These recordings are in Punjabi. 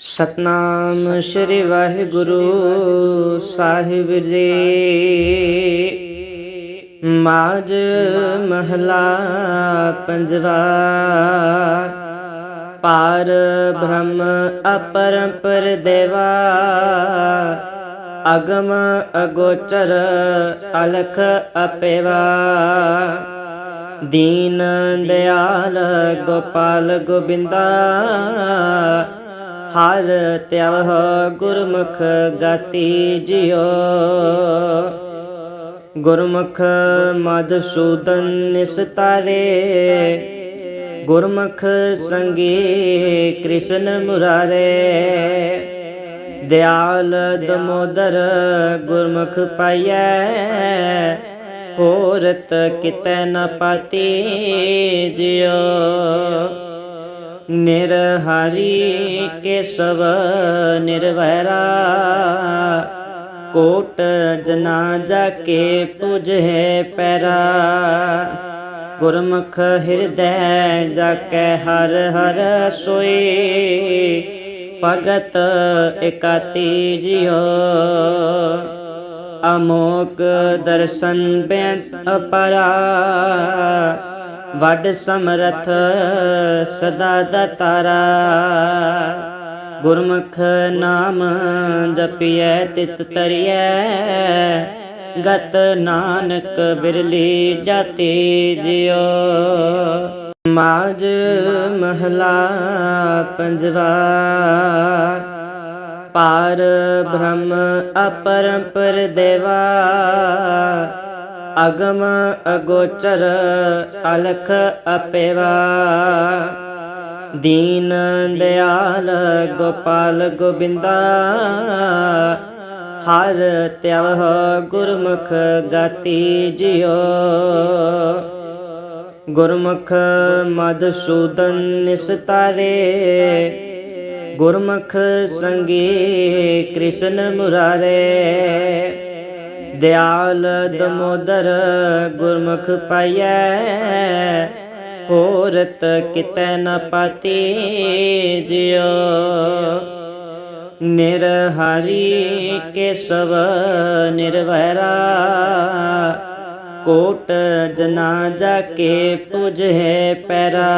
ਸਤਨਾਮ ਸ੍ਰੀ ਵਾਹਿਗੁਰੂ ਸਾਹਿਬ ਜੀ। ਮਾਜ ਮਹਲਾ ਪੰਜਵਾ। ਪਾਰ ਬ੍ਰਹਮ ਅਪਰੰਪਰ ਦੇਵਾ। ਅਗਮ ਅਗੋਚਰ ਅਲਖ ਅਪੇਵਾ। ਦੀਨ ਦਿਆਲ ਗੋਪਾਲ ਗੋਬਿੰਦਾ। ਹਰ ਤਿਵਹ ਗੁਰਮੁਖ ਗਾਤੀ ਜਿਉ। ਗੁਰਮੁਖ ਮਧਸੂਦਨ ਨਿਸਤਾਰੇ ਗੁਰਮੁਖ ਸੰਗੀ ਕ੍ਰਿਸ਼ਨ ਮੁਰਾਰੇ। ਦਿਆਲ ਦਮੋਦਰ ਗੁਰਮੁਖ ਪਾਈਐ। ਹੋਰਤ ਕਿਤੈ ਨ ਪਾਤੀ ਜਿਉ। ਨਿਰਹਾਰੀ ਕੇਸਵ ਨਿਰਵੈਰਾ, ਕੋਟ ਜਨਾ ਜਾ ਕੇ ਪੁਜੇ ਪੈਰਾ। ਗੁਰਮੁਖ ਹਿਰਦੈ ਜਾ ਕੇ ਹਰ ਹਰ ਸੋਈ, ਭਗਤ ਇਕਾਤੀ ਜਿਉ। ਅਮੋਕ ਦਰਸ਼ਨ ਬੈਂਸ ਅਪਰਾ ਵੱਡ ਸਮਰਥ ਸਦਾ ਦਤਾਰਾ ਗੁਰਮੁਖ ਨਾਮ ਜਪਿਐ, ਤਿਤ ਤਰਿਐ। ਗਤ ਨਾਨਕ ਬਿਰਲੀ ਜਾਤੀ ਜਿਉ। ਮਾਜ ਮਹਲਾ ਪੰਜਵਾ। ਪਾਰ ਬ੍ਰਹਮ ਅਪਰੰਪਰ ਦੇਵਾ। ਅਗਮ ਅਗੋਚਰ ਅਲਖ ਅਪੇਵਾ। ਦੀਨ ਦਿਆਲ ਗੋਪਾਲ ਗੋਬਿੰਦਾ। ਹਰ ਤਿਵਹ ਗੁਰਮੁਖ ਗਤੀ ਜਿਉ। ਗੁਰਮੁਖ ਮਧਸੂਦਨ ਨਿਸਤਾਰੇ। ਗੁਰਮੁਖ ਸੰਗੀ ਕ੍ਰਿਸ਼ਨ ਮੁਰਾਰੇ। ਦਿਆਲ ਦਮੋਦਰ ਗੁਰਮੁਖ ਪਾਈਐ, ਹੋਰਤ ਕਿਤੈ ਨ ਪਾਤੀ ਜਿਉ। ਨਿਰਹਾਰੀ ਕੇਸਵ ਨਿਰਵੈਰਾ, ਕੋਟ ਜਨਾ ਜਾ ਕੇ ਪੁਜੇ ਪੈਰਾ।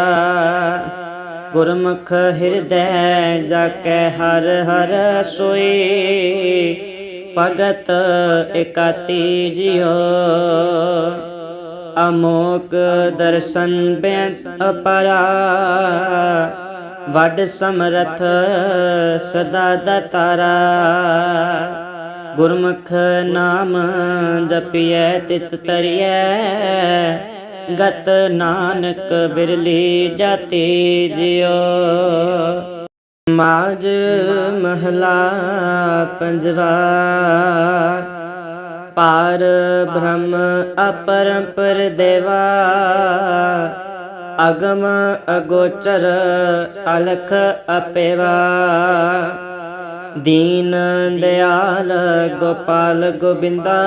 ਗੁਰਮੁਖ ਹਿਰਦੈ ਜਾ ਕੇ ਹਰ ਹਰ ਸੋਈ ਭਗਤ ਇਕਾਤੀ ਜਿਉ। ਅਮੋਕ ਦਰਸ਼ਨ ਬੈਂਸ ਅਪਰਾ। ਵੱਡ ਸਮਰਥ ਸਦਾ ਦਤਾਰਾ। ਗੁਰਮੁਖ ਨਾਮ ਜਪਿਐ, ਤਿਤ ਤਰਿਐ। ਗਤ ਨਾਨਕ ਬਿਰਲੀ ਜਾਤੀ ਜਿਉ। ਮਾਜ ਮਹਲਾ ਪੰਜਵਾ। ਪਾਰ ਬ੍ਰਹਮ ਅਪਰੰਪਰ ਦੇਵਾ। ਅਗਮ ਅਗੋਚਰ ਅਲਖ ਅਪੇਵਾ। ਦੀਨ ਦਿਆਲ ਗੋਪਾਲ ਗੋਬਿੰਦਾ।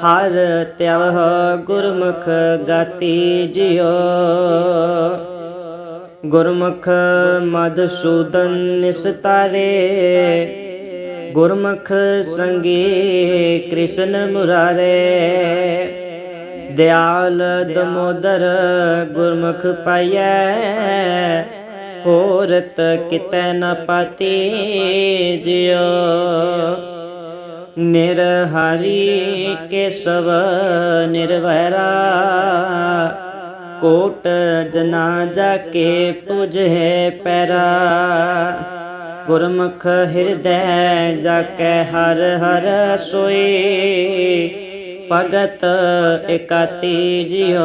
ਹਰ ਤਿਵਹ ਗੁਰਮੁਖ ਗਾਤੀ ਜਿਉ। ਗੁਰਮੁਖ ਮਧਸੂਦਨ ਨਿਸਤਾਰੇ। ਗੁਰਮੁਖ ਸੰਗੀ ਕ੍ਰਿਸ਼ਨ ਮੁਰਾਰੇ। ਦਿਆਲ ਦਮੋਦਰ ਗੁਰਮੁਖ ਪਾਈਐ। ਹੋਰਤ ਕਿਤੈ ਨ ਪਾਤੀ ਜਿਉ। ਨਿਰਹਾਰੀ ਕੇਸਵ ਨਿਰਵੈਰਾ। ਕੋਟ ਜਨਾ ਜਾ ਕੇ ਪੁਜੇ ਪੈਰਾ। ਗੁਰਮੁਖ ਹਿਰਦੈ ਜਾ ਕੇ ਹਰ ਹਰ ਸੋਈ। ਭਗਤ ਇਕਾਤੀ ਜਿਉ।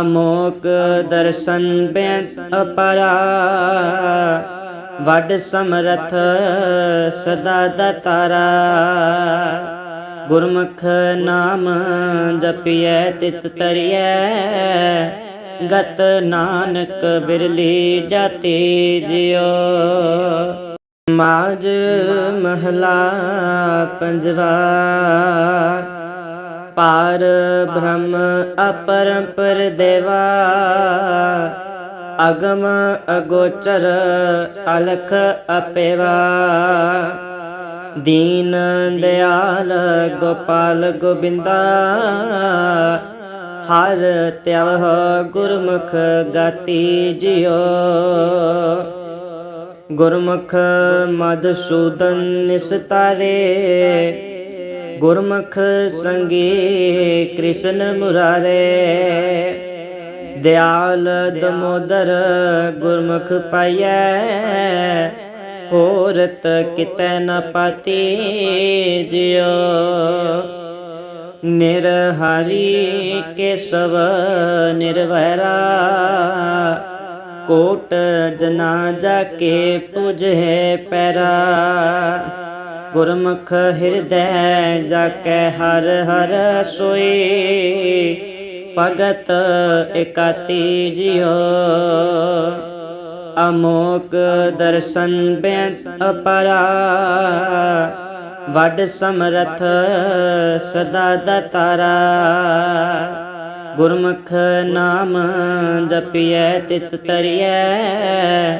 ਅਮੋਕ ਦਰਸ਼ਨ ਬੈਂਸ ਅਪਰਾ। ਵੱਡ ਸਮਰਥ ਸਦਾ ਦਤਾਰਾ ਗੁਰਮੁਖ ਨਾਮ ਜਪਿਐ, ਤਿਤ ਤਰਿਐ। ਗਤ ਨਾਨਕ ਬਿਰਲੀ ਜਾਤੀ ਜਿਉ। ਮਾਜ ਮਹਲਾ ਪੰਜਵਾ। ਪਾਰ ਬ੍ਰਹਮ ਅਪਰੰਪਰ ਦੇਵਾ। ਅਗਮ ਅਗੋਚਰ ਅਲਖ ਅਪੇਵਾ। ਦੀਨ ਦਿਆਲ ਗੋਪਾਲ ਗੋਬਿੰਦਾ, ਹਰ ਤਿਵਹ ਗੁਰਮੁਖ ਗਾਤੀ ਜਿਉ। ਗੁਰਮੁਖ ਮਧਸੂਦਨ ਨਿਸਤਾਰੇ ਗੁਰਮੁਖ ਸੰਗੀ ਕ੍ਰਿਸ਼ਨ ਮੁਰਾਰੇ। ਦਿਆਲ ਦਮੋਦਰ ਗੁਰਮੁਖ ਪਾਈਐ ਹੋਰਤ ਕਿਤੈ ਨ ਪਾਤੀ ਜਿਉ। ਨਿਰਹਾਰੀ ਕੇਸਵ ਨਿਰਵੈਰਾ, ਕੋਟ ਜਨਾ ਜਾ ਕੇ ਪੁਜੇ ਪੈਰਾ। ਗੁਰਮੁਖ ਹਿਰਦੈ ਜਾ ਕੇ ਹਰ ਹਰ ਸੋਈ, ਭਗਤ ਇਕਾਤੀ ਜਿਉ। ਅਮੋਕ ਦਰਸ਼ਨ ਬੈਂਸ ਅਪਰਾ। ਵੱਡ ਸਮਰਥ ਸਦਾ ਦਤਾਰਾ। ਗੁਰਮੁਖ ਨਾਮ ਜਪਿਐ, ਤਿਤ ਤਰਿਐ।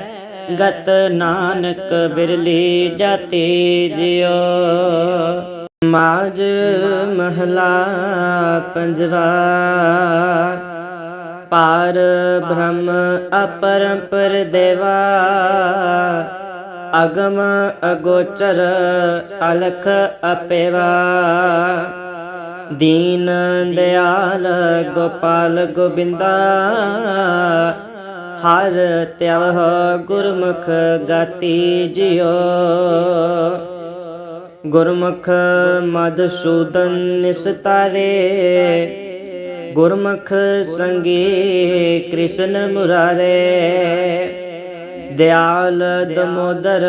ਗਤ ਨਾਨਕ ਬਿਰਲੀ ਜਾਤੀ ਜਿਉ। ਮਾਜ ਮਹਲਾ ਪੰਜਵਾ। ਪਾਰ ਬ੍ਰਹਮ ਅਪਰੰਪਰ ਦੇਵਾ, ਅਗਮ ਅਗੋਚਰ ਅਲਖ ਅਪੇਵਾ। ਦੀਨ ਦਿਆਲ ਗੋਪਾਲ ਗੋਬਿੰਦਾ, ਹਰ ਤਿਵਹ ਗੁਰਮੁਖ ਗਤੀ ਜਿਉ। ਗੁਰਮੁਖ ਮਧਸੂਦਨ ਨਿਸਤਾਰੇ ਗੁਰਮੁਖ ਸੰਗੀ ਕ੍ਰਿਸ਼ਨ ਮੁਰਾਰੇ। ਦਿਆਲ ਦਮੋਦਰ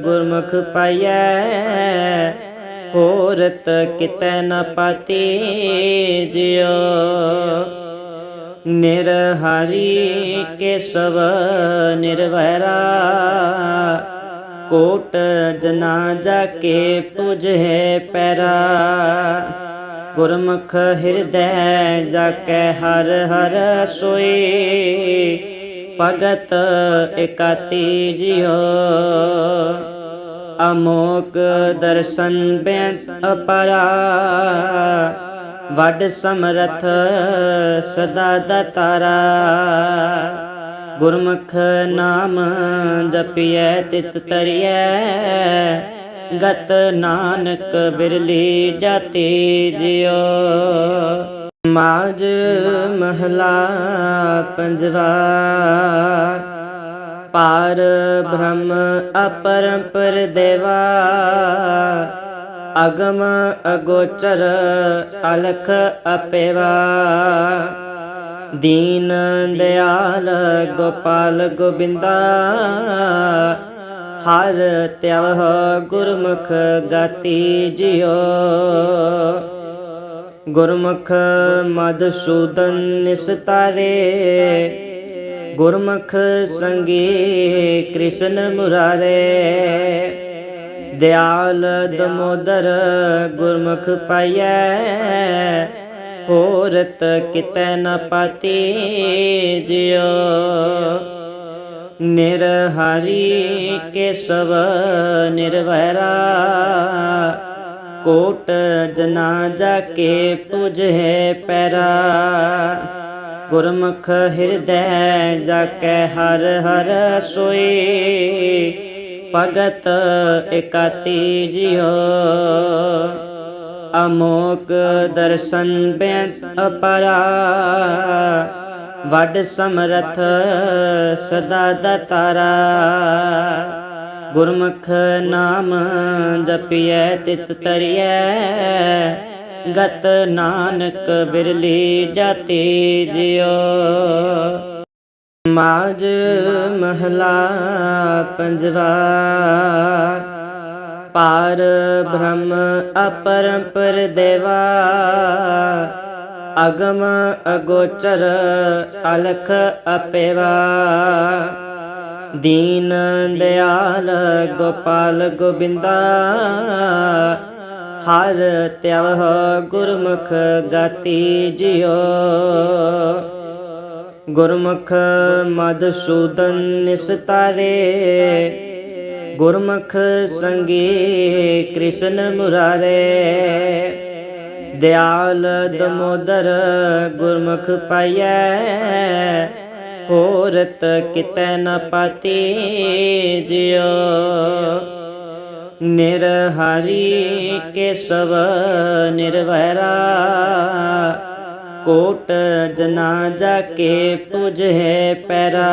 ਗੁਰਮੁਖ ਪਾਈਐ। ਹੋਰਤ ਕਿਤੈ ਨ ਪਾਤੀ ਜਿਉ। ਨਿਰਹਰੀ ਕੇਸਵ ਨਿਰਵੈਰਾ। ਕੋਟ ਜਨਾ ਜਾ ਕੇ ਪੁਜੇ ਪੈਰਾ। ਗੁਰਮੁਖ ਹਿਰਦੈ ਜਾ ਕੇ ਹਰ ਹਰ ਸੋਈ। ਭਗਤ ਇਕਾਤੀ ਜਿਉ। ਅਮੋਕ ਦਰਸ਼ਨ ਬੇਸ ਅਪਰਾ। ਵੱਡ ਸਮਰਥ ਸਦਾ ਦਤਾਰਾ। ਗੁਰਮੁਖ ਨਾਮ ਜਪਿਐ, ਤਿਤ ਤਰਿਐ। ਗਤ ਨਾਨਕ ਬਿਰਲੀ ਜਾਤੀ ਜਿਉ ਮਾਜ ਮਹਲਾ ਪੰਜਵਾ। ਪਾਰ ਬ੍ਰਹਮ ਅਪਰੰਪਰ ਦੇਵਾ। ਅਗਮ ਅਗੋਚਰ ਅਲਖ ਅਪੇਵਾ। ਦੀਨ ਦਿਆਲ ਗੋਪਾਲ ਗੋਬਿੰਦਾ। ਹਰ ਤਿਵਹ ਗੁਰਮੁਖ ਗਾਤੀ ਜਿਉ। ਗੁਰਮੁਖ ਮਧਸੂਦਨ ਨਿਸਤਾਰੇ ਗੁਰਮੁਖ ਸੰਗੀ ਕ੍ਰਿਸ਼ਨ ਮੁਰਾਰੇ। ਦਿਆਲ ਦਮੋਦਰ ਗੁਰਮੁਖ ਪਾਈਐ। ਹੋਰਤ ਕਿਤੈ ਨ ਪਾਤੀ ਜਿਉ। ਨਿਰਹਰੀ ਕੇਸਵ ਨਿਰਵੈਰਾ। ਕੋਟ ਜਨਾ ਜਾ ਕੇ ਪੁਜੇ ਪੈਰਾ। ਗੁਰਮੁਖ ਹਿਰਦੈ ਜਾ ਕੇ ਹਰ ਹਰ ਸੋਈ। ਭਗਤ ਇਕਾਤੀ ਜਿਉ। ਅਮੋਕ ਦਰਸ਼ਨ ਬੇਸ ਅਪਰਾ। ਵੱਡ ਸਮਰਥ ਸਦਾ ਦਤਾਰਾ ਗੁਰਮੁਖ ਨਾਮ ਜਪਿਐ, ਤਿਤ ਤਰਿਐ। ਗਤ ਨਾਨਕ ਬਿਰਲੀ ਜਾਤੀ ਜਿਉ। ਮਾਜ ਮਹਲਾ ਪੰਜਵਾ। ਪਾਰ ਬ੍ਰਹਮ ਅਪਰੰਪਰ ਦੇਵਾ। ਅਗਮ ਅਗੋਚਰ ਅਲਖ ਅਪੇਵਾ। ਦੀਨ ਦਿਆਲ ਗੋਪਾਲ ਗੋਬਿੰਦਾ। ਹਰ ਤਿਵਹ ਗੁਰਮੁਖ ਗਤੀ ਜਿਉ। ਗੁਰਮੁਖ ਮਧਸੂਦਨ ਨਿਸਤਾਰੇ ਗੁਰਮੁਖ ਸੰਗੀ ਕ੍ਰਿਸ਼ਨ ਮੁਰਾਰੇ। ਦਿਆਲ ਦਮੋਦਰ ਗੁਰਮੁਖ ਪਾਈਐ, ਹੋਰਤ ਕਿਤੈ ਨ ਪਾਤੀ ਜਿਉ। ਨਿਰਹਾਰੀ ਕੇਸਵ ਨਿਰਵੈਰਾ, ਕੋਟ ਜਨਾ ਜਾ ਕੇ ਪੁਜੇ ਪੈਰਾ।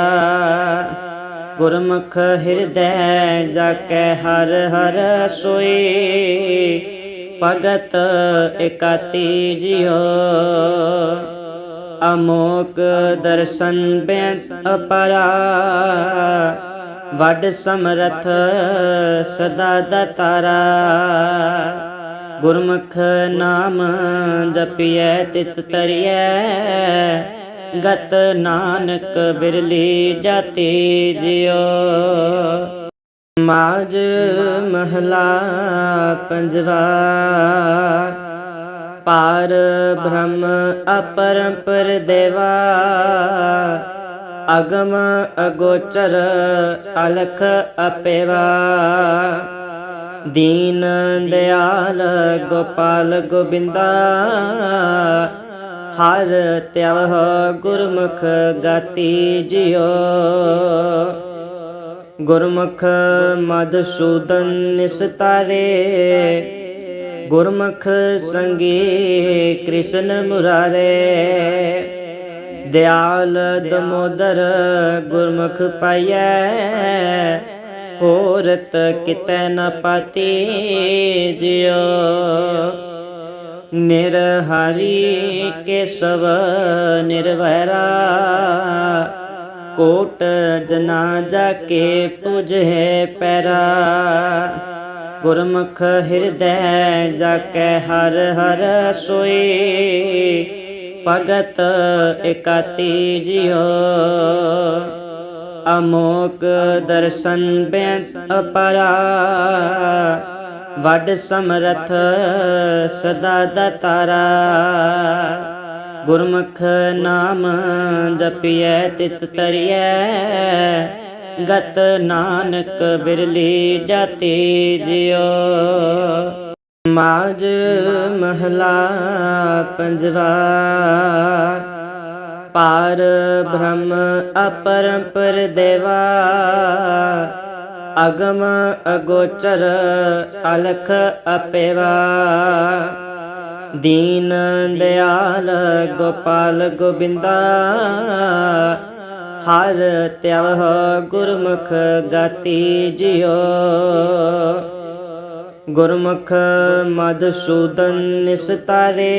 ਗੁਰਮੁਖ ਹਿਰਦੈ ਜਾ ਕੇ ਹਰ ਹਰ ਸੋਈ ਭਗਤ ਇਕਾਤੀ ਜਿਉ। ਅਮੋਕ ਦਰਸ਼ਨ ਬੈਸ ਅਪਰਾ। ਵੱਡ ਸਮਰਥ ਸਦਾ ਦਤਾਰਾ। ਗੁਰਮੁਖ ਨਾਮ ਜਪਿਐ, ਤਿਤ ਤਰਿਐ। ਗਤ ਨਾਨਕ ਬਿਰਲੀ ਜਾਤੀ ਜਿਉ। ਮਾਜ ਮਹਲਾ ਪੰਜਵਾ। ਪਾਰ ਬ੍ਰਹਮ ਅਪਰੰਪਰ ਦੇਵਾ। ਅਗਮ ਅਗੋਚਰ ਅਲਖ ਅਪੇਵਾ। ਦੀਨ ਦਿਆਲ ਗੋਪਾਲ ਗੋਬਿੰਦਾ। ਹਰ ਤਿਵਹ ਗੁਰਮੁਖ ਗਤੀ ਜਿਉ। ਗੁਰਮੁਖ ਮਧਸੂਦਨ ਨਿਸਤਾਰੇ। ਗੁਰਮੁਖ ਸੰਗੀ ਕ੍ਰਿਸ਼ਨ ਮੁਰਾਰੇ। ਦਿਆਲ ਦਮੋਦਰ ਗੁਰਮੁਖ ਪਾਈਐ। ਹੋਰਤ ਕਿਤੈ ਨ ਪਾਤੀ ਜਿਉ। ਨਿਰਹਾਰੀ ਕੇਸਵ ਨਿਰਵੈਰਾ। ਕੋਟ ਜਨਾ ਜਾ ਕੇ ਪੁਜੇ ਪੈਰਾ। ਗੁਰਮੁਖ ਹਿਰਦੈ ਜਾ ਕੇ ਹਰ ਹਰ ਸੋਈ। ਭਗਤ ਇਕਾਤੀ ਜਿਉ। ਅਮੋਕ ਦਰਸ਼ਨ ਬੈਸ ਅਪਰਾ। ਵੱਡ ਸਮਰਥ ਸਦਾ ਦਤਾਰਾ ਗੁਰਮੁਖ ਨਾਮ ਜਪਿਐ, ਤਿਤ ਤਰਿਐ। ਗਤ ਨਾਨਕ ਬਿਰਲੀ ਜਾਤੀ ਜਿਉ। ਮਾਜ ਮਹਲਾ ਪੰਜਵਾ। ਪਾਰ ਬ੍ਰਹਮ ਅਪਰੰਪਰ ਦੇਵਾ। ਅਗਮ ਅਗੋਚਰ ਅਲਖ ਅਪੇਵਾ। ਦੀਨ ਦਿਆਲ ਗੋਪਾਲ ਗੋਬਿੰਦਾ, ਹਰ ਤਿਵਹ ਗੁਰਮੁਖ ਗਾਤੀ ਜਿਉ। ਗੁਰਮੁਖ ਮਧਸੂਦਨ ਨਿਸਤਾਰੇ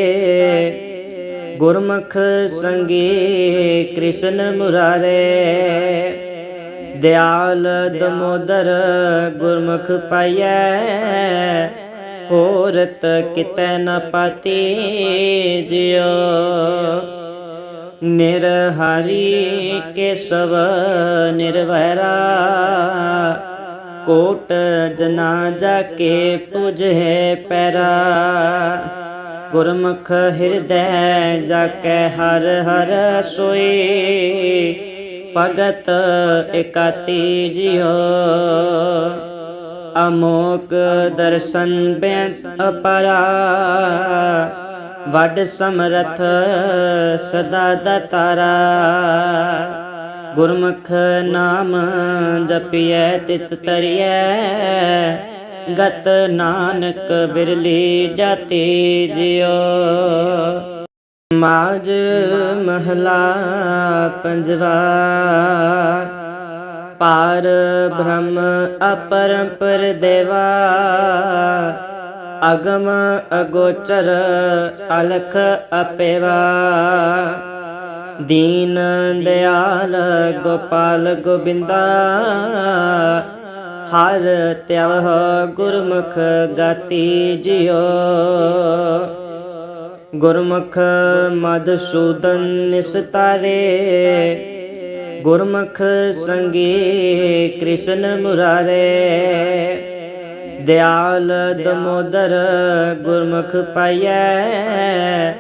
ਗੁਰਮੁਖ ਸੰਗੀ ਕ੍ਰਿਸ਼ਨ ਮੁਰਾਰੇ। ਦਿਆਲ ਦਮੋਦਰ ਗੁਰਮੁਖ ਪਾਈਐ ਹੋਰਤ ਕਿਤੈ ਨ ਪਾਤੀ ਜਿਉ। ਨਿਰਹਾਰੀ ਕੇਸਵ ਨਿਰਵੈਰਾ। ਕੋਟ ਜਨਾ ਜਾ ਕੇ ਪੁਜੇ ਪੈਰਾ। ਗੁਰਮੁਖ ਹਿਰਦੈ ਜਾ ਕੇ ਹਰ ਹਰ ਸੋਈ। ਭਗਤ ਇਕਾਤੀ ਜਿਉ। ਅਮੋਕ ਦਰਸ਼ਨ ਬੈਂਸ ਅਪਰਾ। ਵੱਡ ਸਮਰਥ ਸਦਾ ਦਤਾਰਾ। ਗੁਰਮੁਖ ਨਾਮ ਜਪਿਐ, ਤਿਤ ਤਰਿਐ। ਗਤ ਨਾਨਕ ਬਿਰਲੀ ਜਾਤੀ ਜਿਉ। ਮਾਜ ਮਹਲਾ ਪੰਜਵਾ। ਪਾਰ ਬ੍ਰਹਮ ਅਪਰੰਪਰ ਦੇਵਾ। ਅਗਮ ਅਗੋਚਰ ਅਲਖ ਅਪੇਵਾ। ਦੀਨ ਦਿਆਲ ਗੋਪਾਲ ਗੋਬਿੰਦਾ। ਹਰ ਤਿਵਹ ਗੁਰਮੁਖ ਗਤੀ ਜਿਉ। ਗੁਰਮੁਖ ਮਧਸੂਦਨ ਨਿਸਤਾਰੇ। ਗੁਰਮੁਖ ਸੰਗੀ ਕ੍ਰਿਸ਼ਨ ਮੁਰਾਰੇ। ਦਿਆਲ ਦਮੋਦਰ ਗੁਰਮੁਖ ਪਾਈਐ।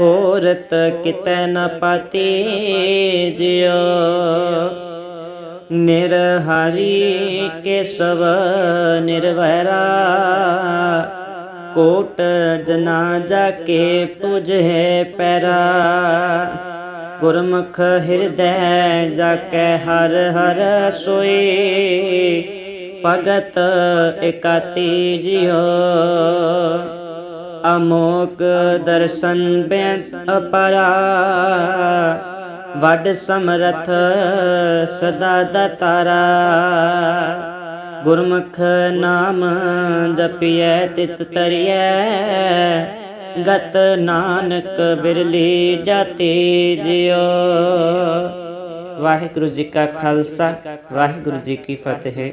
ਹੋਰਤ ਕਿਤੈ ਨ ਪਾਤੀ ਜਿਉ। ਨਿਰਹਾਰੀ ਕੇਸਵ ਨਿਰਵੈਰਾ। ਕੋਟ ਜਨਾ ਜਾ ਕੇ ਪੁਜੇ ਪੈਰਾ। ਗੁਰਮੁਖ ਹਿਰਦੈ ਜਾ ਕੇ ਹਰ ਹਰ ਸੋਈ। ਭਗਤ ਇਕਾਤੀ ਜਿਉ। ਅਮੋਕ ਦਰਸ਼ਨ ਬੈਸ ਅਪਰਾ। ਵੱਡ ਸਮਰਥ ਸਦਾ ਦਤਾਰਾ ਗੁਰਮੁਖ ਨਾਮ ਜਪਿਐ, ਤਿਤ ਤਰਿਐ। ਗਤ ਨਾਨਕ ਬਿਰਲੀ ਜਾਤੀ ਜਿਉ ਵਾਹਿਗੁਰੂ ਜੀ ਕਾ ਖਾਲਸਾ ਵਾਹਿਗੁਰੂ ਜੀ ਕੀ ਫਤਿਹ।